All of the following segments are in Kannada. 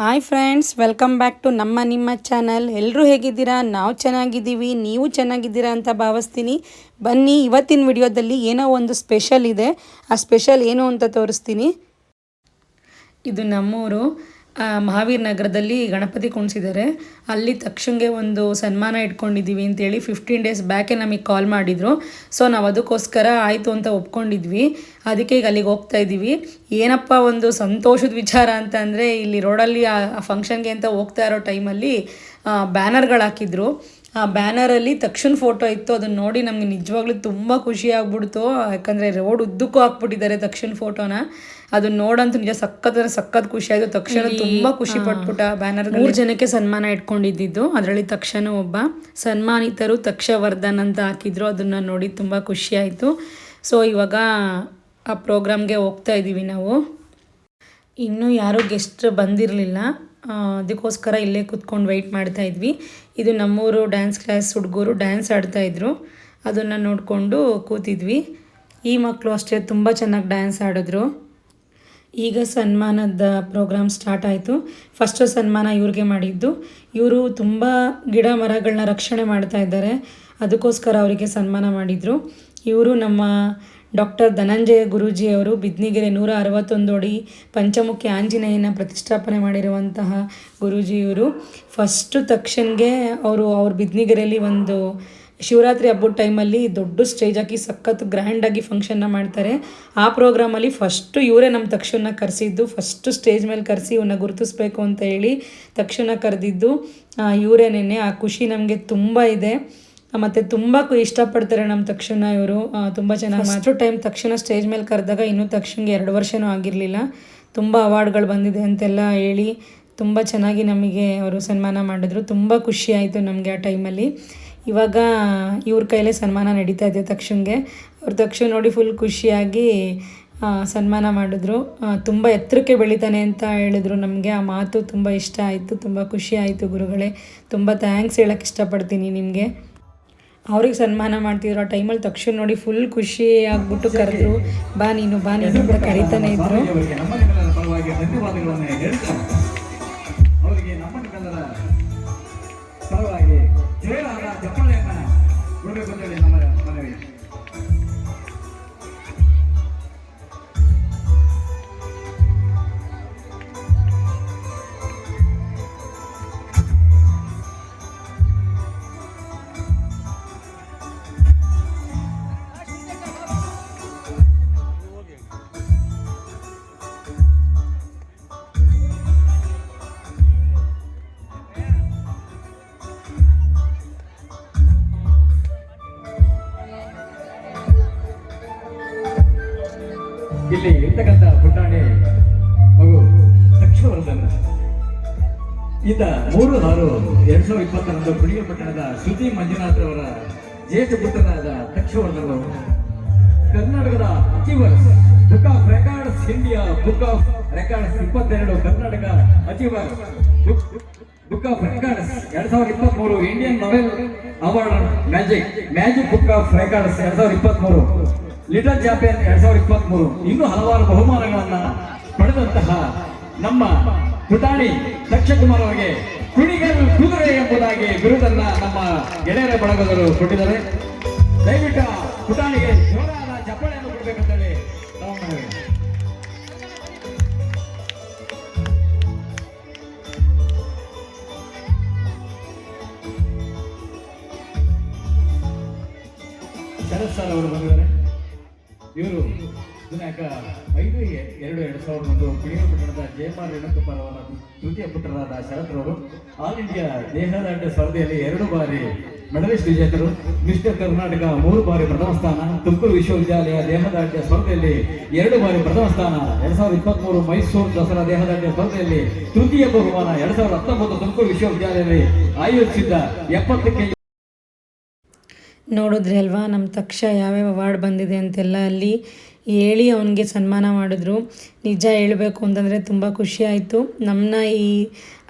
Hi friends, welcome back to ನಮ್ಮ ನಿಮ್ಮ ಚಾನಲ್. ಎಲ್ಲರೂ ಹೇಗಿದ್ದೀರಾ? ನಾವು ಚೆನ್ನಾಗಿದ್ದೀವಿ, ನೀವು ಚೆನ್ನಾಗಿದ್ದೀರಾ ಅಂತ ಭಾವಿಸ್ತೀನಿ. ಬನ್ನಿ, ಇವತ್ತಿನ ವಿಡಿಯೋದಲ್ಲಿ ಏನೋ ಒಂದು ಸ್ಪೆಷಲ್ ಇದೆ. ಆ ಸ್ಪೆಷಲ್ ಏನು ಅಂತ ತೋರಿಸ್ತೀನಿ. ಇದು ನಮ್ಮೂರು ಮಹಾವೀರ್ ನಗರದಲ್ಲಿ ಗಣಪತಿ ಕುಣಿಸಿದ್ದಾರೆ. ಅಲ್ಲಿ ತಕ್ಷಣಗೆ ಒಂದು ಸನ್ಮಾನ ಇಟ್ಕೊಂಡಿದ್ದೀವಿ ಅಂತೇಳಿ ಫಿಫ್ಟೀನ್ ಡೇಸ್ ಬ್ಯಾಕೆ ನಮಗೆ ಕಾಲ್ ಮಾಡಿದರು. ಸೊ ನಾವು ಅದಕ್ಕೋಸ್ಕರ ಆಯಿತು ಅಂತ ಒಪ್ಕೊಂಡಿದ್ವಿ. ಅದಕ್ಕೆ ಈಗ ಅಲ್ಲಿಗೆ ಹೋಗ್ತಾ ಇದ್ದೀವಿ. ಏನಪ್ಪ ಒಂದು ಸಂತೋಷದ ವಿಚಾರ ಅಂತ ಅಂದರೆ ಇಲ್ಲಿ ರೋಡಲ್ಲಿ ಆ ಫಂಕ್ಷನ್ಗೆ ಅಂತ ಹೋಗ್ತಾ ಇರೋ ಟೈಮಲ್ಲಿ ಬ್ಯಾನರ್ಗಳು ಹಾಕಿದ್ರು. ಆ ಬ್ಯಾನರಲ್ಲಿ ತಕ್ಷಣ ಫೋಟೋ ಇತ್ತು. ಅದನ್ನ ನೋಡಿ ನಮಗೆ ನಿಜವಾಗ್ಲೂ ತುಂಬ ಖುಷಿ ಆಗ್ಬಿಡ್ತು. ಯಾಕಂದರೆ ರೋಡ್ ಉದ್ದಕ್ಕೂ ಹಾಕ್ಬಿಟ್ಟಿದ್ದಾರೆ ತಕ್ಷಣ ಫೋಟೋನ ಅದನ್ನ ನೋಡಂತೂ ನಿಜ ಸಖತ್ ಸಖತ್ ಖುಷಿ ಆಯಿತು. ತಕ್ಷಣ ತುಂಬ ಖುಷಿ ಪಟ್ಬಿಟ್ಟ ಬ್ಯಾನರ್ ಮೂರು ಜನಕ್ಕೆ ಸನ್ಮಾನ ಇಟ್ಕೊಂಡಿದ್ದಿದ್ದು. ಅದರಲ್ಲಿ ತಕ್ಷಣ ಒಬ್ಬ ಸನ್ಮಾನಿತರು ತಕ್ಷವರ್ಧನ್ ಅಂತ ಹಾಕಿದ್ರು. ಅದನ್ನು ನೋಡಿ ತುಂಬ ಖುಷಿ ಆಯಿತು. ಸೊ ಇವಾಗ ಆ ಪ್ರೋಗ್ರಾಮ್ಗೆ ಹೋಗ್ತಾ ಇದ್ದೀವಿ ನಾವು. ಇನ್ನೂ ಯಾರೂ ಗೆಸ್ಟ್ ಬಂದಿರಲಿಲ್ಲ. ಅದಕ್ಕೋಸ್ಕರ ಇಲ್ಲೇ ಕೂತ್ಕೊಂಡು ವೆಯ್ಟ್ ಮಾಡ್ತಾ ಇದ್ವಿ. ಇದು ನಮ್ಮೂರು ಡ್ಯಾನ್ಸ್ ಕ್ಲಾಸ್ ಹುಡುಗರು ಡ್ಯಾನ್ಸ್ ಆಡ್ತಾಯಿದ್ರು ಅದನ್ನು ನೋಡಿಕೊಂಡು ಕೂತಿದ್ವಿ. ಈ ಮಕ್ಕಳು ಅಷ್ಟೇ ತುಂಬ ಚೆನ್ನಾಗಿ ಡ್ಯಾನ್ಸ್ ಆಡಿದ್ರು. ಈಗ ಸನ್ಮಾನದ ಪ್ರೋಗ್ರಾಮ್ ಸ್ಟಾರ್ಟ್ ಆಯಿತು. ಫಸ್ಟು ಸನ್ಮಾನ ಇವ್ರಿಗೆ ಮಾಡಿದ್ದು. ಇವರು ತುಂಬ ಗಿಡ ಮರಗಳನ್ನ ರಕ್ಷಣೆ ಮಾಡ್ತಾ ಇದ್ದಾರೆ. ಅದಕ್ಕೋಸ್ಕರ ಅವರಿಗೆ ಸನ್ಮಾನ ಮಾಡಿದರು. ಇವರು ನಮ್ಮ ಡಾಕ್ಟರ್ ಧನಂಜಯ ಗುರೂಜಿ ಅವರು ಬಿದ್ನಿಗೆರೆ ನೂರ ಅರವತ್ತೊಂದು ಅಡಿ ಪಂಚಮುಖಿ ಆಂಜನೇಯನ ಪ್ರತಿಷ್ಠಾಪನೆ ಮಾಡಿರುವಂತಹ ಗುರೂಜಿಯವರು. ಫಸ್ಟು ತಕ್ಷಣಗೆ ಅವರು ಅವ್ರ ಬಿದ್ನಿಗೆರೆಯಲ್ಲಿ ಒಂದು ಶಿವರಾತ್ರಿ ಹಬ್ಬದ ಟೈಮಲ್ಲಿ ದೊಡ್ಡ ಸ್ಟೇಜ್ ಹಾಕಿ ಸಖತ್ ಗ್ರ್ಯಾಂಡಾಗಿ ಫಂಕ್ಷನ್ನ ಮಾಡ್ತಾರೆ. ಆ ಪ್ರೋಗ್ರಾಮಲ್ಲಿ ಫಸ್ಟು ಇವರೇ ನಮ್ಮ ತಕ್ಷಣ ಕರೆಸಿದ್ದು ಫಸ್ಟು ಸ್ಟೇಜ್ ಮೇಲೆ ಕರೆಸಿ ಇವನ್ನ ಗುರುತಿಸ್ಬೇಕು ಅಂತ ಹೇಳಿ ತಕ್ಷಣ ಕರೆದಿದ್ದು. ಇವರೇನೇ ಆ ಖುಷಿ ನಮಗೆ ತುಂಬ ಇದೆ. ಮತ್ತು ತುಂಬ ಇಷ್ಟಪಡ್ತಾರೆ ನಮ್ಮ ತಕ್ಷಣ ಇವರು. ತುಂಬ ಚೆನ್ನಾಗಿ ಮಾತ್ರ ಟೈಮ್ ತಕ್ಷಣ ಸ್ಟೇಜ್ ಮೇಲೆ ಕರೆದಾಗ ಇನ್ನೂ ತಕ್ಷಣಗೆ ಎರಡು ವರ್ಷನೂ ಆಗಿರಲಿಲ್ಲ. ತುಂಬ ಅವಾರ್ಡ್ಗಳು ಬಂದಿದೆ ಅಂತೆಲ್ಲ ಹೇಳಿ ತುಂಬ ಚೆನ್ನಾಗಿ ನಮಗೆ ಅವರು ಸನ್ಮಾನ ಮಾಡಿದ್ರು. ತುಂಬ ಖುಷಿ ಆಯಿತು ನಮಗೆ ಆ ಟೈಮಲ್ಲಿ ಇವಾಗ ಇವ್ರ ಕೈಲೇ ಸನ್ಮಾನ ನಡೀತಾ ಇದೆ ತಕ್ಷಣಗೆ. ಅವ್ರ ತಕ್ಷಣ ನೋಡಿ ಫುಲ್ ಖುಷಿಯಾಗಿ ಸನ್ಮಾನ ಮಾಡಿದ್ರು. ತುಂಬ ಎತ್ತರಕ್ಕೆ ಬೆಳಿತಾನೆ ಅಂತ ಹೇಳಿದ್ರು ನಮಗೆ. ಆ ಮಾತು ತುಂಬ ಇಷ್ಟ ಆಯಿತು ತುಂಬ ಖುಷಿ ಆಯಿತು ಗುರುಗಳೇ. ತುಂಬ ಥ್ಯಾಂಕ್ಸ್ ಹೇಳೋಕ್ಕೆ ಇಷ್ಟಪಡ್ತೀನಿ ನಿಮಗೆ. ಅವ್ರಿಗೆ ಸನ್ಮಾನ ಮಾಡ್ತಿದ್ರು. ಆ ಟೈಮಲ್ಲಿ ತಕ್ಷಣ ನೋಡಿ ಫುಲ್ ಖುಷಿ ಆಗ್ಬಿಟ್ಟು ಕರೆದ್ರು, ಬಾ ನೀನು ಬಾ ನೀನು ಅಂತ ಕರೀತಾನೆ ಇದ್ರು. ಪರವಾಗಿ ಜೋರಾದ ಚಪ್ಪಾಳೆಯನ್ನ ಕೊಡಬೇಕು ಅಂತೇಳಿ ನಮ್ಮ ಮನವಿ ಈತ ಮೂರು ಆರು ಎರಡ್ ಸಾವಿರದ ಇಪ್ಪತ್ತರಂದು ಕುಡಿಯ ಪಟ್ಟಣದ ಶ್ರುತಿ ಮಂಜುನಾಥ್ ಅವರ ಜ್ಯೇಷ್ಠ ಪುತ್ರನಾದ ತಕ್ಷವರ್ಧನ್ ಕರ್ನಾಟಕದ achievers book of records India book of records ಇಪ್ಪತ್ತೆರಡು Karnataka achiever book of records ಎರಡ್ ಸಾವಿರದ ಇಪ್ಪತ್ಮೂರು Indian Nobel award magic magic book of records ಎರಡ್ ಸಾವಿರದ ಇಪ್ಪತ್ಮೂರು ಲಿಟಲ್ ಚಾಂಪಿಯನ್ ಎರಡ್ ಸಾವಿರದ ಇಪ್ಪತ್ಮೂರು. ಇನ್ನೂ ಹಲವಾರು ಬಹುಮಾನಗಳನ್ನ ಪಡೆದಂತಹ ನಮ್ಮ ಪುಟಾಣಿ ದಕ್ಷಕುಮಾರ್ ಅವರಿಗೆ ಕುಣಿಗಲ್ ಕುದುರೆ ಎಂಬುದಾಗಿ ಬಿರುದನ್ನ ನಮ್ಮ ಗೆಳೆಯರ ಬಳಗದವರು ಕೊಟ್ಟಿದ್ದಾರೆ ದಯವಿಟ್ಟು ಪುಟಾಣಿಗೆ ಜೋರಾದ ಚಪ್ಪಾಳೆಯನ್ನು ಕೊಡಬೇಕಂತೇಳಿ ನಾವು. ಶರತ್ ಸರ್ ಅವರು ಬಂದಿದ್ದಾರೆ ದಿನಾಂಕ ಐದು ಎರಡು ಎರಡು ಸಾವಿರದ ಒಂದು ಕುಣಿಯ ಪಟ್ಟಣದ ಜಯಮಾರ್ ರೇಣುಕುಮಾರ್ ಅವರ ತೃತೀಯ ಪುತ್ರರಾದ ಶರತ್ ಅವರು ಆಲ್ ಇಂಡಿಯಾ ದೇಹದಾಢ್ಯ ಸ್ಪರ್ಧೆಯಲ್ಲಿ ಎರಡು ಬಾರಿ ಮೆಡಲಿಸ್ಟ್ ವಿಜೇತರು, ಮಿಸ್ಟರ್ ಕರ್ನಾಟಕ ಮೂರು ಬಾರಿ ಪ್ರಥಮ ಸ್ಥಾನ, ತುಮಕೂರು ವಿಶ್ವವಿದ್ಯಾಲಯ ದೇಹದಾಂಡ್ಯ ಸ್ಪರ್ಧೆಯಲ್ಲಿ ಎರಡು ಬಾರಿ ಪ್ರಥಮ ಸ್ಥಾನ, ಎರಡ್ ಸಾವಿರದ ಇಪ್ಪತ್ಮೂರು ಮೈಸೂರು ದಸರಾ ದೇಹದಾಂಡ್ಯ ಸ್ಪರ್ಧೆಯಲ್ಲಿ ತೃತೀಯ ಬಹುಮಾನ, ಎರಡ್ ಸಾವಿರದ ಹತ್ತೊಂಬತ್ತು ತುಮಕೂರು ವಿಶ್ವವಿದ್ಯಾಲಯದಲ್ಲಿ ಆಯೋಜಿಸಿದ್ದ ಎಪ್ಪತ್ತಕ್ಕೆ ನೋಡಿದ್ರೆ ಅಲ್ವಾ? ನಮ್ಮ ತಕ್ಷ ಯಾವ್ಯಾವ ಅವಾರ್ಡ್ ಬಂದಿದೆ ಅಂತೆಲ್ಲ ಅಲ್ಲಿ ಹೇಳಿ ಅವನಿಗೆ ಸನ್ಮಾನ ಮಾಡಿದ್ರು. ನಿಜ ಹೇಳಬೇಕು ಅಂತಂದರೆ ತುಂಬ ಖುಷಿ ಆಯಿತು. ನಮ್ಮನ್ನ ಈ,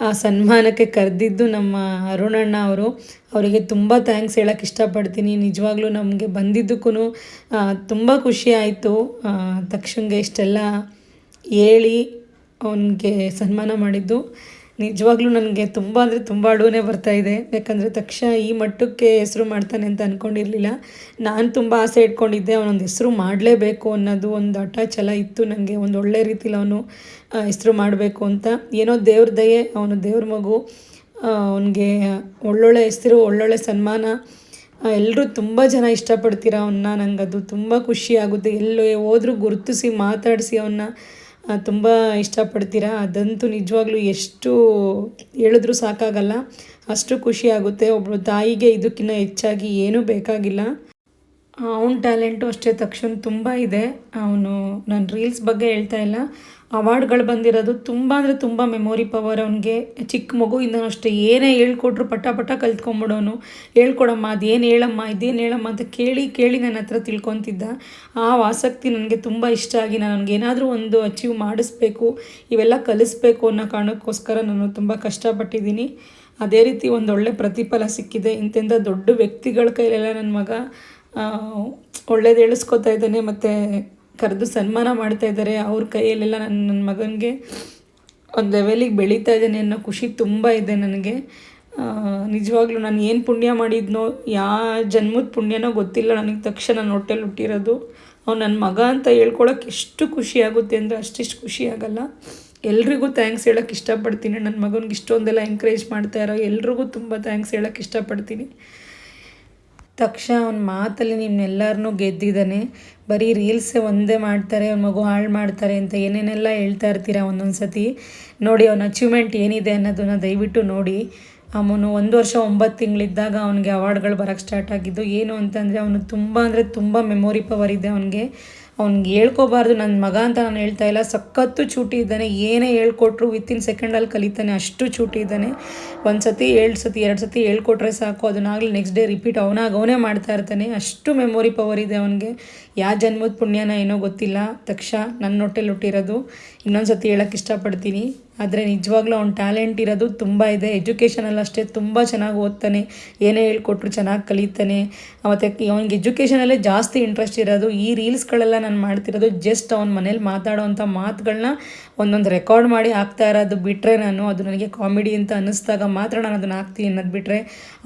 ಆ ಸನ್ಮಾನಕ್ಕೆ ಕರೆದಿದ್ದು ನಮ್ಮ ಅರುಣಣ್ಣ ಅವರು. ಅವರಿಗೆ ತುಂಬ ಥ್ಯಾಂಕ್ಸ್ ಹೇಳೋಕ್ಕೆ ಇಷ್ಟಪಡ್ತೀನಿ. ನಿಜವಾಗ್ಲೂ ನಮಗೆ ಬಂದಿದ್ದಕ್ಕೂ ತುಂಬ ಖುಷಿ ಆಯಿತು. ತಕ್ಷಣಗೆ ಇಷ್ಟೆಲ್ಲ ಹೇಳಿ ಅವನಿಗೆ ಸನ್ಮಾನ ಮಾಡಿದ್ದು. ನಿಜವಾಗ್ಲೂ ನನಗೆ ತುಂಬ ಅಂದರೆ ತುಂಬ ಬರ್ತಾ ಇದೆ. ಯಾಕಂದರೆ ತಕ್ಷಣ ಈ ಮಟ್ಟಕ್ಕೆ ಹೆಸರು ಮಾಡ್ತಾನೆ ಅಂತ ಅಂದ್ಕೊಂಡಿರಲಿಲ್ಲ ನಾನು ತುಂಬ ಆಸೆ ಇಟ್ಕೊಂಡಿದ್ದೆ, ಅವನೊಂದು ಹೆಸರು ಮಾಡಲೇಬೇಕು ಅನ್ನೋದು ಒಂದು ಹಠ ಛಲ ಇತ್ತು. ನನಗೆ ಒಂದು ಒಳ್ಳೆ ರೀತಿಲಿ ಅವನು ಹೆಸರು ಮಾಡಬೇಕು ಅಂತ. ಏನೋ ದೇವ್ರ ದಯೆ, ಅವನು ದೇವ್ರ ಮಗು ಅವನಿಗೆ ಒಳ್ಳೊಳ್ಳೆ ಹೆಸರು, ಒಳ್ಳೊಳ್ಳೆ ಸನ್ಮಾನ. ಎಲ್ಲರೂ ತುಂಬ ಜನ ಇಷ್ಟಪಡ್ತೀರ ಅವನ್ನ? ನನಗದು ತುಂಬ ಖುಷಿ ಆಗುತ್ತೆ. ಎಲ್ಲೇ ಹೋದ್ರೂ ಗುರುತಿಸಿ ಮಾತಾಡಿಸಿ ಅವನ್ನ. ತುಂಬ ಇಷ್ಟಪಡ್ತೀರಾ? ಅದಂತೂ ನಿಜವಾಗ್ಲೂ ಎಷ್ಟು ಹೇಳಿದ್ರೂ ಸಾಕಾಗಲ್ಲ. ಅಷ್ಟು ಖುಷಿ ಆಗುತ್ತೆ. ಒಬ್ಬಳು ತಾಯಿಗೆ ಇದಕ್ಕಿಂತ ಹೆಚ್ಚಾಗಿ ಏನೂ ಬೇಕಾಗಿಲ್ಲ. ಅವನ ಟ್ಯಾಲೆಂಟು ಅಷ್ಟೇ ತಕ್ಷಣ ತುಂಬ ಇದೆ. ಅವನು ನಾನು ರೀಲ್ಸ್ ಬಗ್ಗೆ ಹೇಳ್ತಾ ಇಲ್ಲ. ಅವಾರ್ಡ್ಗಳು ಬಂದಿರೋದು ತುಂಬ ಅಂದರೆ ತುಂಬ ಮೆಮೊರಿ ಪವರ್ ಅವನಿಗೆ. ಚಿಕ್ಕ ಮಗುವಿಂದ ಅಷ್ಟೇ, ಏನೇ ಹೇಳ್ಕೊಟ್ರು ಪಟ ಪಟ ಕಲ್ತ್ಕೊಂಬಿಡೋನು. ಹೇಳ್ಕೊಡಮ್ಮ, ಅದೇನು ಹೇಳಮ್ಮ, ಇದೇನು ಹೇಳಮ್ಮ ಅಂತ ಕೇಳಿ ಕೇಳಿ ನನ್ನ ಹತ್ರ ತಿಳ್ಕೊತಿದ್ದ. ಆ ಆಸಕ್ತಿ ನನಗೆ ತುಂಬ ಇಷ್ಟ ಆಗಿ ನಾನು ನನಗೇನಾದರೂ ಒಂದು ಅಚೀವ್ ಮಾಡಿಸ್ಬೇಕು, ಇವೆಲ್ಲ ಕಲಿಸ್ಬೇಕು ಅನ್ನೋ ಕಾರಣಕ್ಕೋಸ್ಕರ ನಾನು ತುಂಬ ಕಷ್ಟಪಟ್ಟಿದ್ದೀನಿ. ಅದೇ ರೀತಿ ಒಂದೊಳ್ಳೆ ಪ್ರತಿಫಲ ಸಿಕ್ಕಿದೆ. ಇಂತೆಂಥ ದೊಡ್ಡ ವ್ಯಕ್ತಿಗಳ ಕೈಲೆಲ್ಲ ನನ್ನ ಮಗ ಒಳ್ಳೇದು ಹೇಳಿಸ್ಕೊತಾ ಇದ್ದಾನೆ, ಮತ್ತು ಕರೆದು ಸನ್ಮಾನ ಮಾಡ್ತಾ ಇದ್ದಾರೆ. ಅವ್ರ ಕೈಯಲ್ಲೆಲ್ಲ ನನ್ನ ನನ್ನ ಮಗನಿಗೆ ಒಂದು ಲೆವೆಲಿಗೆ ಬೆಳೀತಾ ಇದ್ದಾನೆ ಅನ್ನೋ ಖುಷಿ ತುಂಬ ಇದೆ ನನಗೆ. ನಿಜವಾಗ್ಲೂ ನಾನು ಏನು ಪುಣ್ಯ ಮಾಡಿದ್ನೋ, ಯಾ ಜನ್ಮದ ಪುಣ್ಯನೋ ಗೊತ್ತಿಲ್ಲ ನನಗೆ. ತಕ್ಷಣ ನನ್ನ ಹೊಟ್ಟೆಲಿ ಹುಟ್ಟಿರೋದು. ಅವ್ನು ನನ್ನ ಮಗ ಅಂತ ಹೇಳ್ಕೊಳಕ್ಕೆ ಎಷ್ಟು ಖುಷಿ ಆಗುತ್ತೆ ಅಂದರೆ ಅಷ್ಟಿಷ್ಟು ಖುಷಿ ಆಗಲ್ಲ. ಎಲ್ರಿಗೂ ಥ್ಯಾಂಕ್ಸ್ ಹೇಳೋಕ್ಕೆ ಇಷ್ಟಪಡ್ತೀನಿ. ನನ್ನ ಮಗನಿಗೆ ಇಷ್ಟೊಂದೆಲ್ಲ ಎಂಕರೇಜ್ ಮಾಡ್ತಾ ಇರೋ ಎಲ್ರಿಗೂ ತುಂಬ ಥ್ಯಾಂಕ್ಸ್ ಹೇಳೋಕ್ಕೆ ಇಷ್ಟಪಡ್ತೀನಿ. ತಕ್ಷಣ ಅವ್ನ ಮಾತಲ್ಲಿ ನಿಮ್ಮನ್ನೆಲ್ಲರನ್ನೂ ಗೆದ್ದಿದ್ದಾನೆ. ಬರೀ ರೀಲ್ಸೇ ಒಂದೇ ಮಾಡ್ತಾರೆ, ಅವ್ನ ಮಗು ಹಾಳು ಮಾಡ್ತಾರೆ ಅಂತ ಏನೇನೆಲ್ಲ ಹೇಳ್ತಾ ಇರ್ತೀರ ಒಂದೊಂದು ಸತಿ ನೋಡಿ, ಅವನ ಅಚೀವ್ಮೆಂಟ್ ಏನಿದೆ ಅನ್ನೋದನ್ನು ದಯವಿಟ್ಟು ನೋಡಿ. ಅವನು ಒಂದು ವರ್ಷ ಒಂಬತ್ತು ತಿಂಗಳಿದ್ದಾಗ ಅವನಿಗೆ ಅವಾರ್ಡ್ಗಳು ಬರೋಕ್ಕೆ ಸ್ಟಾರ್ಟ್ ಆಗಿದ್ದು. ಏನು ಅಂತಂದರೆ, ಅವನು ತುಂಬ ಅಂದರೆ ತುಂಬ ಮೆಮೊರಿ ಪವರ್ ಇದೆ ಅವನಿಗೆ. ಅವ್ನಿಗೆ ಹೇಳ್ಕೊಬಾರ್ದು ನನ್ನ ಮಗ ಅಂತ ನಾನು ಹೇಳ್ತಾ ಇಲ್ಲ. ಸಖತ್ತು ಚೂಟಿ ಇದ್ದಾನೆ. ಏನೇ ಹೇಳ್ಕೊಟ್ರು ವಿತಿನ್ ಸೆಕೆಂಡಲ್ಲಿ ಕಲಿತಾನೆ. ಅಷ್ಟು ಚೂಟಿ ಇದ್ದಾನೆ. ಒಂದು ಸತಿ ಏಳು ಸತಿ, ಎರಡು ಸತಿ ಹೇಳ್ಕೊಟ್ರೆ ಸಾಕು. ಅದನ್ನಾಗಲಿ ನೆಕ್ಸ್ಟ್ ಡೇ ರಿಪೀಟ್ ಅವನಾಗ ಅವನೇ ಮಾಡ್ತಾ ಇರ್ತಾನೆ. ಅಷ್ಟು ಮೆಮೊರಿ ಪವರ್ ಇದೆ ಅವನಿಗೆ. ಯಾವ ಜನ್ಮದ ಪುಣ್ಯನ ಏನೋ ಗೊತ್ತಿಲ್ಲ. ತಕ್ಷ ನನ್ನ ಹೊಟ್ಟೆಲಿ ಹುಟ್ಟಿರೋದು. ಇನ್ನೊಂದು ಸತಿ ಹೇಳೋಕ್ಕೆ ಇಷ್ಟಪಡ್ತೀನಿ. ಆದರೆ ನಿಜವಾಗ್ಲೂ ಅವ್ನ ಟ್ಯಾಲೆಂಟ್ ಇರೋದು ತುಂಬ ಇದೆ. ಎಜುಕೇಷನಲ್ಲಿ ಅಷ್ಟೇ ತುಂಬ ಚೆನ್ನಾಗಿ ಓದ್ತಾನೆ. ಏನೇ ಹೇಳ್ಕೊಟ್ರು ಚೆನ್ನಾಗಿ ಕಲಿತಾನೆ. ಮತ್ತು ಅವ್ನಿಗೆ ಎಜುಕೇಷನಲ್ಲೇ ಜಾಸ್ತಿ ಇಂಟ್ರೆಸ್ಟ್ ಇರೋದು. ಈ ರೀಲ್ಸ್ಗಳೆಲ್ಲ ನಾನು ಮಾಡ್ತಿರೋದು ಜಸ್ಟ್ ಅವ್ನ ಮನೇಲಿ ಮಾತಾಡೋವಂಥ ಮಾತುಗಳನ್ನ ಒಂದೊಂದು ರೆಕಾರ್ಡ್ ಮಾಡಿ ಹಾಕ್ತಾ ಇರೋದು ಬಿಟ್ಟರೆ ನಾನು ಅದು ನನಗೆ ಕಾಮಿಡಿ ಅಂತ ಅನ್ನಿಸ್ದಾಗ ಮಾತ್ರ ನಾನು ಅದನ್ನು ಹಾಕ್ತೀನಿ ಅನ್ನೋದು ಬಿಟ್ಟರೆ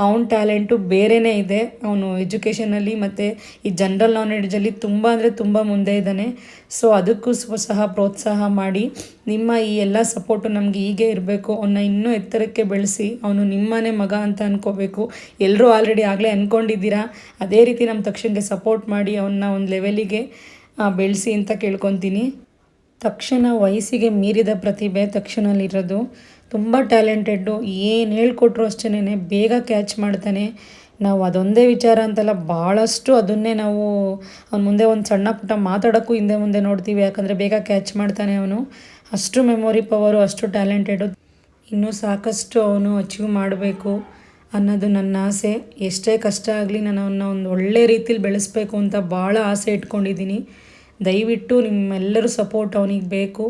ಅವ್ನ ಟ್ಯಾಲೆಂಟು ಬೇರೆಯೇ ಇದೆ. ಅವನು ಎಜುಕೇಷನಲ್ಲಿ ಮತ್ತು ಈ ಜನರಲ್ ನಾಲೆಡ್ಜಲ್ಲಿ ತುಂಬ ಅಂದರೆ ತುಂಬ ಮುಂದೆ ಇದ್ದಾನೆ. ಸೊ ಅದಕ್ಕೂ ಸಹ ಪ್ರೋತ್ಸಾಹ ಮಾಡಿ ನಿಮ್ಮ ಈ ಎಲ್ಲ ಸಪೋರ್ಟು ನಮಗೆ ಹೀಗೆ ಇರಬೇಕು ಅವನ್ನ ಇನ್ನೂ ಎತ್ತರಕ್ಕೆ ಬೆಳೆಸಿ, ಅವನು ನಿಮ್ಮನೇ ಮಗ ಅಂತ ಅನ್ಕೋಬೇಕು. ಎಲ್ಲರೂ ಆಲ್ರೆಡಿ ಆಗಲೇ ಅಂದ್ಕೊಂಡಿದ್ದೀರಾ ಅದೇ ರೀತಿ ನಮ್ಮ ತಕ್ಷಣಕ್ಕೆ ಸಪೋರ್ಟ್ ಮಾಡಿ ಅವನ್ನ ಒಂದು ಲೆವೆಲಿಗೆ ಬೆಳೆಸಿ ಅಂತ ಕೇಳ್ಕೊತೀನಿ. ತಕ್ಷಣ ವಯಸ್ಸಿಗೆ ಮೀರಿದ ಪ್ರತಿಭೆ ತಕ್ಷಣಲ್ಲಿರೋದು. ತುಂಬ ಟ್ಯಾಲೆಂಟೆಡ್ಡು ಏನು ಹೇಳ್ಕೊಟ್ರು ಅಷ್ಟೇ ಬೇಗ ಕ್ಯಾಚ್ ಮಾಡ್ತಾನೆ. ನಾವು ಅದೊಂದೇ ವಿಚಾರ ಅಂತಲ್ಲ ಭಾಳಷ್ಟು ಅದನ್ನೇ ನಾವು ಅವ್ನ ಮುಂದೆ ಒಂದು ಸಣ್ಣ ಪುಟ್ಟ ಮಾತಾಡೋಕ್ಕೂ ಹಿಂದೆ ಮುಂದೆ ನೋಡ್ತೀವಿ. ಯಾಕಂದರೆ ಬೇಗ ಕ್ಯಾಚ್ ಮಾಡ್ತಾನೆ ಅವನು. ಅಷ್ಟು ಮೆಮೊರಿ ಪವರು ಅಷ್ಟು ಟ್ಯಾಲೆಂಟೆಡು ಇನ್ನೂ ಸಾಕಷ್ಟು ಅವನು ಅಚೀವ್ ಮಾಡಬೇಕು ಅನ್ನೋದು ನನ್ನ ಆಸೆ. ಎಷ್ಟೇ ಕಷ್ಟ ಆಗಲಿ ನಾನು ಅವನ್ನ ಒಂದು ಒಳ್ಳೆ ರೀತಿಲಿ ಬೆಳೆಸಬೇಕು ಅಂತ ಭಾಳ ಆಸೆ ಇಟ್ಕೊಂಡಿದ್ದೀನಿ. ದಯವಿಟ್ಟು ನಿಮ್ಮೆಲ್ಲರೂ ಸಪೋರ್ಟ್ ಅವನಿಗೆ ಬೇಕು.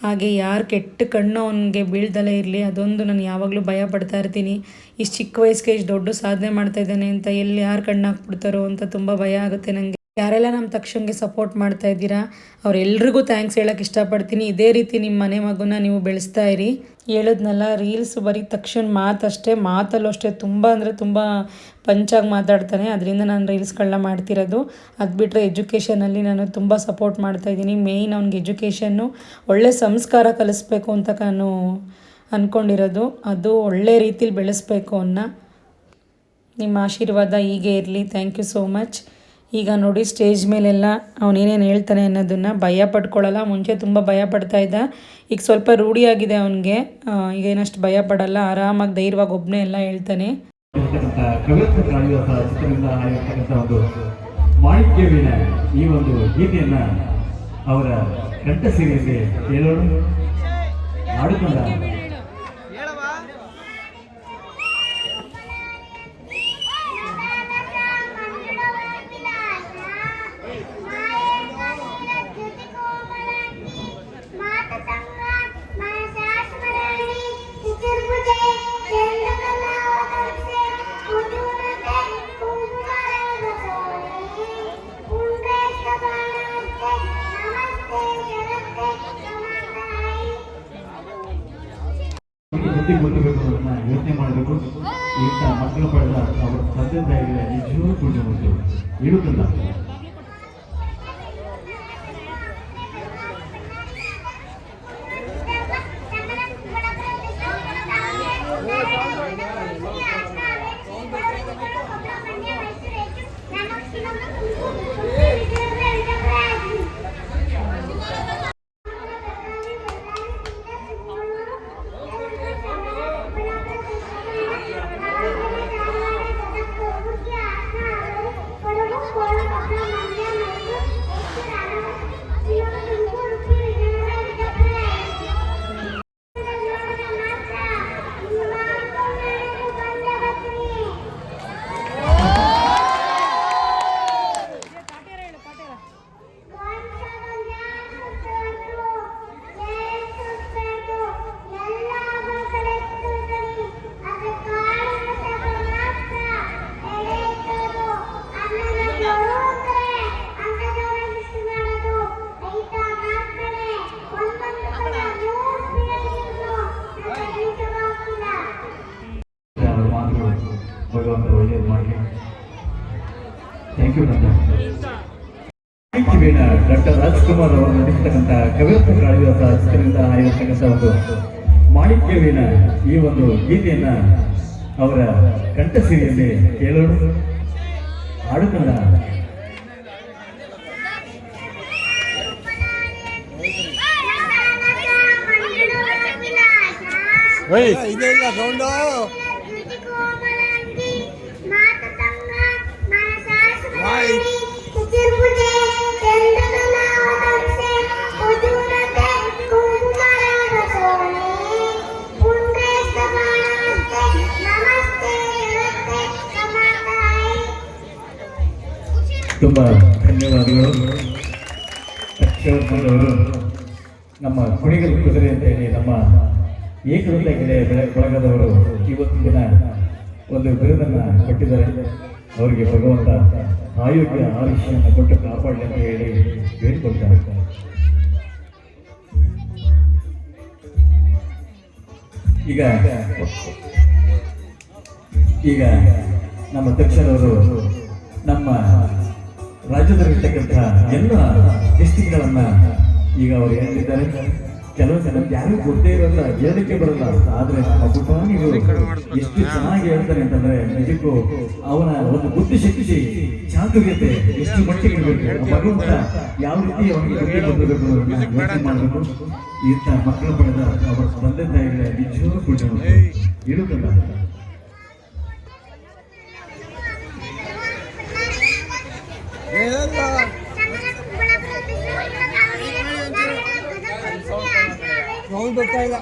ಹಾಗೆ ಯಾರು ಕೆಟ್ಟ ಕಣ್ಣು ಅವನಿಗೆ ಬೀಳ್ದಲೇ ಇರಲಿ, ಅದೊಂದು ನಾನು ಯಾವಾಗಲೂ ಭಯ ಪಡ್ತಾ ಇರ್ತೀನಿ. ಇಷ್ಟು ಚಿಕ್ಕ ವಯಸ್ಸಿಗೆ ಇಷ್ಟು ದೊಡ್ಡ ಸಾಧನೆ ಮಾಡ್ತಾ ಇದ್ದಾನೆ ಅಂತ ಎಲ್ಲಿ ಯಾರು ಕಣ್ಣು ಹಾಕ್ಬಿಡ್ತಾರೋ ಅಂತ ತುಂಬ ಭಯ ಆಗುತ್ತೆ ನನಗೆ ಯಾರೆಲ್ಲ ನಮ್ಮ ತಕ್ಷಣಗೆ ಸಪೋರ್ಟ್ ಮಾಡ್ತಾ ಇದ್ದೀರಾ, ಅವರೆಲ್ರಿಗೂ ಥ್ಯಾಂಕ್ಸ್ ಹೇಳೋಕೆ ಇಷ್ಟಪಡ್ತೀನಿ. ಇದೇ ರೀತಿ ನಿಮ್ಮ ಮನೆ ಮಗುನ ನೀವು ಬೆಳೆಸ್ತಾ ಇರಿ. ಹೇಳಿದ್ನಲ್ಲ ರೀಲ್ಸ್ ಬರೀ ತಕ್ಷಣ ಮಾತಷ್ಟೇ ಮಾತಲ್ಲೂ ಅಷ್ಟೇ ತುಂಬ ಅಂದರೆ ತುಂಬ ಪಂಚಾಗಿ ಮಾತಾಡ್ತಾನೆ. ಅದರಿಂದ ನಾನು ರೀಲ್ಸ್ಗಳನ್ನ ಮಾಡ್ತಿರೋದು. ಅದು ಬಿಟ್ಟರೆ ಎಜುಕೇಷನಲ್ಲಿ ನಾನು ತುಂಬ ಸಪೋರ್ಟ್ ಮಾಡ್ತಾ ಇದ್ದೀನಿ. ಮೇಯ್ನ್ ಅವ್ನಿಗೆ ಎಜುಕೇಷನ್ನು ಒಳ್ಳೆ ಸಂಸ್ಕಾರ ಕಲಿಸ್ಬೇಕು ಅಂತ ನಾನು ಅಂದ್ಕೊಂಡಿರೋದು ಅದು ಒಳ್ಳೆ ರೀತಿಲಿ ಬೆಳೆಸ್ಬೇಕು ಅನ್ನ ನಿಮ್ಮ ಆಶೀರ್ವಾದ ಹೀಗೆ ಇರಲಿ. ಥ್ಯಾಂಕ್ ಯು ಸೋ ಮಚ್ ಈಗ ನೋಡಿ ಸ್ಟೇಜ್ ಮೇಲೆಲ್ಲ ಅವನೇನೇನು ಹೇಳ್ತಾನೆ ಅನ್ನೋದನ್ನು ಭಯ ಪಡ್ಕೊಳ್ಳಲ್ಲ ಮುಂಚೆ ತುಂಬ ಭಯ ಪಡ್ತಾ ಇದ್ದ. ಈಗ ಸ್ವಲ್ಪ ರೂಢಿಯಾಗಿದೆ ಅವನಿಗೆ. ಈಗ ಏನಷ್ಟು ಭಯ ಪಡಲ್ಲ, ಆರಾಮಾಗಿ ಧೈರ್ಯವಾಗಿ ಒಬ್ಬನೇ ಎಲ್ಲ ಹೇಳ್ತಾನೆ. ಅವರ ಕಂಠ ಸೀರೆಯಲ್ಲಿ ಕೇಳೋಣ ಬುದ್ಧಿ ಕೊಡಬೇಕು ಅನ್ನೋದನ್ನ ಯೋಚನೆ ಮಾಡಬೇಕು ಇಂಥ ಮಕ್ಕಳು ಪಡೆದ ಅವರ ತಂದೆ ತಾಯಿಗಳ ನಿಜವೂ ಪೂಜೆ ಮತ್ತು ಇಡುತ್ತಿಲ್ಲ ಅವರ ಮಾತುಗಳು ಭಗವಂತ ಒಳ್ಳೆಯದು ಮಾಡಲಿ ಥ್ಯಾಂಕ್ ಯು ನಂದ ಕಿವಿನ ಡಾಕ್ಟರ್ ರಾಜ್ಕುಮಾರ್ ಅವರು ನಟಿಸ್ತಕ್ಕಂಥ ಕವಿತ್ವ ಕಾಳಿದಾಸ ಚಿತ್ರದಿಂದ ಆಗಿರತಕ್ಕಂಥ ಒಂದು ಮಾಣಿಕ್ಯವಿನ ಈ ಒಂದು ಗೀತೆಯನ್ನ ಅವರ ಕಂಠಸಿರಿಯಲ್ಲಿ ಕೇಳೋಣ. ಹಾಡುತ್ತಲ್ಲ ಇದೆ ಇಲ್ಲ ಸೌಂಡು ತುಂಬ ಧನ್ಯವಾದಗಳು. ಅವರು ನಮ್ಮ ಕುಣಿಗಲ್ ಕುದುರೆ ಅಂತ ಹೇಳಿ ನಮ್ಮ ಏಕೃತ ಗೆಳೆಯ ಬೆಳೆ, ಬಳಗದವರು ಇವತ್ತಿನ ದಿನ ಒಂದು ಬಿರುದನ್ನು ಕೊಟ್ಟಿದ್ದಾರೆ. ಅವರಿಗೆ ಭಗವಂತ ಆಯೋಗ್ಯ ಆಯುಷ್ಯನ್ನು ಕೊಟ್ಟು ಕಾಪಾಡಲಿ ಅಂತ ಹೇಳಿ ಬೇಡಿಕೊಳ್ತಾರೆ ಈಗ ಈಗ ನಮ್ಮ ಅಧ್ಯಕ್ಷರವರು ನಮ್ಮ ರಾಜ್ಯದಲ್ಲಿರ್ತಕ್ಕಂಥ ಎಲ್ಲ ಡಿಸ್ಟಿಕ್ಗಳನ್ನ ಈಗ ಅವರು ಹೇಳ್ತಿದ್ದಾರೆ. ಕೆಲವು ಜನ ಯಾರು ಗೊತ್ತೇ ಇರಲ್ಲ, ಹೇಳಲಿಕ್ಕೆ ಬರಲ್ಲ. ಆದ್ರೆ ನಮ್ಮ ಪುಟಾಣಿಗಳು ಎಷ್ಟು ಚೆನ್ನಾಗಿ ಹೇಳ್ತಾರೆ ಅಂತಂದ್ರೆ ನಿಜಕ್ಕೂ ಅವನ ಒಂದು ಬುದ್ಧಿಶಕ್ತಿ ಚಾತುರ್ಯತೆ ಎಷ್ಟು ಮಟ್ಟಿಗೆ ಭಗವಂತ ಯಾವ ರೀತಿ ಅವನಿಗೆ ಬಂದಿರಬೇಕು ಯೋಚನೆ ಮಾಡಬೇಕು. ಇಂಥ ಮಕ್ಕಳು ಪಡೆದ ಅವರ ತಂದೆ ತಾಯಿಗಳ ನಿಜವೂ ಕೂಡ ಇರುತ್ತಲ್ಲ ಏನಲ್ಲ ಸೌಂಡ್ ಬರ್ತಾ ಇಲ್ಲ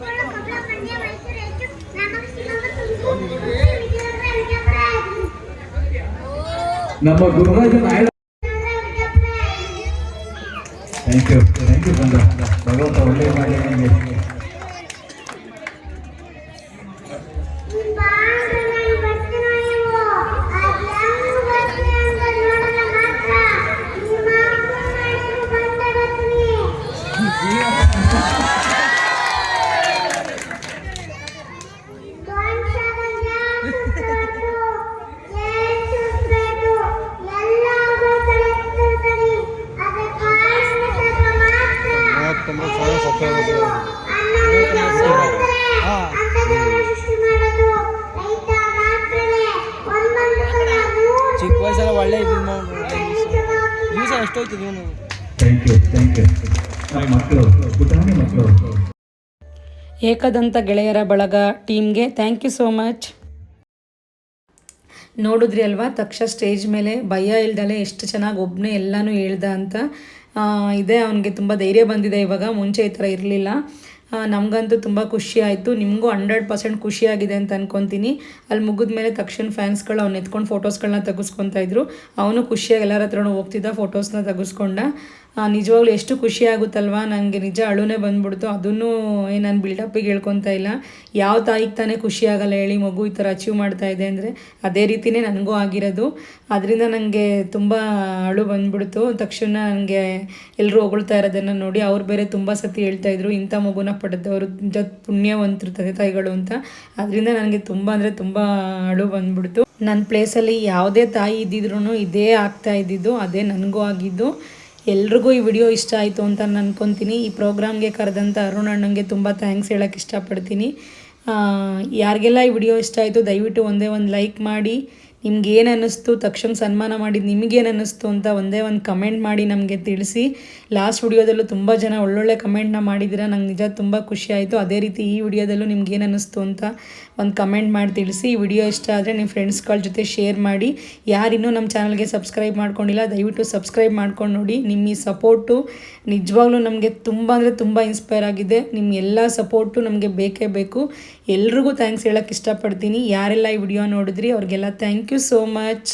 ನಮ್ಮ Gururaja Naidu thank you thank you ಬಂದ ಭಗವಂತ ಒಳ್ಳೆಯ ಮಾಡಿ ನಿಮಗೆ ಏಕದಂತ ಗೆಳೆಯರ ಬಳಗ ಟೀಮ್ಗೆ ಥ್ಯಾಂಕ್ ಯು ಸೋ ಮಚ್ ನೋಡಿದ್ರಿ ಅಲ್ವಾ? ತಕ್ಷ ಸ್ಟೇಜ್ ಮೇಲೆ ಭಯ ಇಲ್ದಲೆ ಎಷ್ಟು ಚೆನ್ನಾಗಿ ಒಬ್ಬನೇ ಎಲ್ಲನೂ ಹೇಳ್ದ ಅಂತ ಇದೆ, ಅವನಿಗೆ ತುಂಬ ಧೈರ್ಯ ಬಂದಿದೆ ಇವಾಗ, ಮುಂಚೆ ಈ ಥರ ಇರಲಿಲ್ಲ. ನಮಗಂತೂ ತುಂಬ ಖುಷಿ ಆಯಿತು. ನಿಮಗೂ ಹಂಡ್ರೆಡ್ ಪರ್ಸೆಂಟ್ ಖುಷಿಯಾಗಿದೆ ಅಂತ ಅನ್ಕೊತೀನಿ. ಅಲ್ಲಿ ಮುಗಿದ ಮೇಲೆ ತಕ್ಷಣ ಫ್ಯಾನ್ಸ್ಗಳು ಅವ್ನು ಎತ್ಕೊಂಡು ಫೋಟೋಸ್ಗಳನ್ನ ತೆಗೆಸ್ಕೊತಾ ಇದ್ರು. ಅವನು ಖುಷಿಯಾಗಿ ಎಲ್ಲರ ಹತ್ರನೂ ಹೋಗ್ತಿದ್ದ ಫೋಟೋಸ್ನ ತೆಗೆಸ್ಕೊಂಡ. ನಿಜವಾಗ್ಲೂ ಎಷ್ಟು ಖುಷಿ ಆಗುತ್ತಲ್ವಾ ನನಗೆ ನಿಜ ಅಳುನೇ ಬಂದ್ಬಿಡ್ತು. ಅದನ್ನು ಏನು ನಾನು ಬಿಲ್ಡಪ್ಪಿಗೆ ಹೇಳ್ಕೊತಾ ಇಲ್ಲ. ಯಾವ ತಾಯಿಗೆ ತಾನೇ ಖುಷಿ ಆಗಲ್ಲ ಹೇಳಿ ಮಗು ಈ ಥರ ಅಚೀವ್ ಮಾಡ್ತಾ ಇದೆ ಅಂದರೆ ಅದೇ ರೀತಿಯೇ ನನಗೂ ಆಗಿರೋದು. ಅದರಿಂದ ನನಗೆ ತುಂಬ ಅಳು ಬಂದ್ಬಿಡ್ತು. ತಕ್ಷಣ ನನಗೆ ಎಲ್ಲರೂ ಹೊಗಳ್ತಾ ಇರೋದನ್ನು ನೋಡಿ ಅವ್ರು ಬೇರೆ ತುಂಬ ಸತಿ ಹೇಳ್ತಾ ಇದ್ರು, ಇಂಥ ಮಗುನ ಪಡೆದವರು ನಿಜ ಪುಣ್ಯವಂತರು ತಂದೆ ತಾಯಿಗಳು ಅಂತ. ಅದರಿಂದ ನನಗೆ ತುಂಬ ಅಂದರೆ ತುಂಬ ಅಳು ಬಂದ್ಬಿಡ್ತು. ನನ್ನ ಪ್ಲೇಸಲ್ಲಿ ಯಾವುದೇ ತಾಯಿ ಇದ್ದಿದ್ರು ಇದೇ ಆಗ್ತಾ ಇದ್ದಿದ್ದು, ಅದೇ ನನಗೂ ಆಗಿದ್ದು. ಎಲ್ರಿಗೂ ಈ ವಿಡಿಯೋ ಇಷ್ಟ ಆಯಿತು ಅಂತ ನಾನು ಅನ್ಕೊತೀನಿ. ಈ ಪ್ರೋಗ್ರಾಮ್ಗೆ ಕರೆದಂಥ ಅರುಣ್ ಅಣ್ಣಂಗೆ ತುಂಬ ಥ್ಯಾಂಕ್ಸ್ ಹೇಳೋಕ್ಕೆ ಇಷ್ಟಪಡ್ತೀನಿ. ಯಾರಿಗೆಲ್ಲ ಈ ವಿಡಿಯೋ ಇಷ್ಟ ಆಯಿತು ದಯವಿಟ್ಟು ಒಂದೇ ಒಂದು ಲೈಕ್ ಮಾಡಿ. ನಿಮ್ಗೆ ಏನು ಅನ್ನಿಸ್ತು ತಕ್ಷಣ ಸನ್ಮಾನ ಮಾಡಿದ್ದು ನಿಮಗೇನು ಅನ್ನಿಸ್ತು ಅಂತ ಒಂದೇ ಒಂದು ಕಮೆಂಟ್ ಮಾಡಿ ನಮಗೆ ತಿಳಿಸಿ. ಲಾಸ್ಟ್ ವಿಡಿಯೋದಲ್ಲೂ ತುಂಬ ಜನ ಒಳ್ಳೊಳ್ಳೆ ಕಮೆಂಟ್ನ ಮಾಡಿದ್ದೀರಾ? ನಂಗೆ ನಿಜ ತುಂಬ ಖುಷಿ ಆಯಿತು. ಅದೇ ರೀತಿ ಈ ವಿಡಿಯೋದಲ್ಲೂ ನಿಮ್ಗೆ ಏನು ಅನ್ನಿಸ್ತು ಅಂತ ಒಂದು ಕಮೆಂಟ್ ಮಾಡಿ ತಿಳಿಸಿ. ಈ ವಿಡಿಯೋ ಇಷ್ಟ ಆದರೆ ನಿಮ್ಮ ಫ್ರೆಂಡ್ಸ್ಗಳ ಜೊತೆ ಶೇರ್ ಮಾಡಿ. ಯಾರಿನ್ನೂ ನಮ್ಮ ಚಾನಲ್ಗೆ ಸಬ್ಸ್ಕ್ರೈಬ್ ಮಾಡ್ಕೊಂಡಿಲ್ಲ, ದಯವಿಟ್ಟು ಸಬ್ಸ್ಕ್ರೈಬ್ ಮಾಡ್ಕೊಂಡು ನೋಡಿ. ನಿಮ್ಮ ಈ ಸಪೋರ್ಟು ನಿಜವಾಗ್ಲೂ ನಮಗೆ ತುಂಬ ಅಂದರೆ ತುಂಬ ಇನ್ಸ್ಪೈರ್ ಆಗಿದೆ. ನಿಮ್ಮ ಎಲ್ಲ ಸಪೋರ್ಟು ನಮಗೆ ಬೇಕೇ ಬೇಕು. ಎಲ್ರಿಗೂ ಥ್ಯಾಂಕ್ಸ್ ಹೇಳೋಕ್ಕೆ ಇಷ್ಟಪಡ್ತೀನಿ. ಯಾರೆಲ್ಲ ಈ ವಿಡಿಯೋ ನೋಡಿದ್ರಿ ಅವ್ರಿಗೆಲ್ಲ ಥ್ಯಾಂಕ್ ಯು ಸೋ ಮಚ್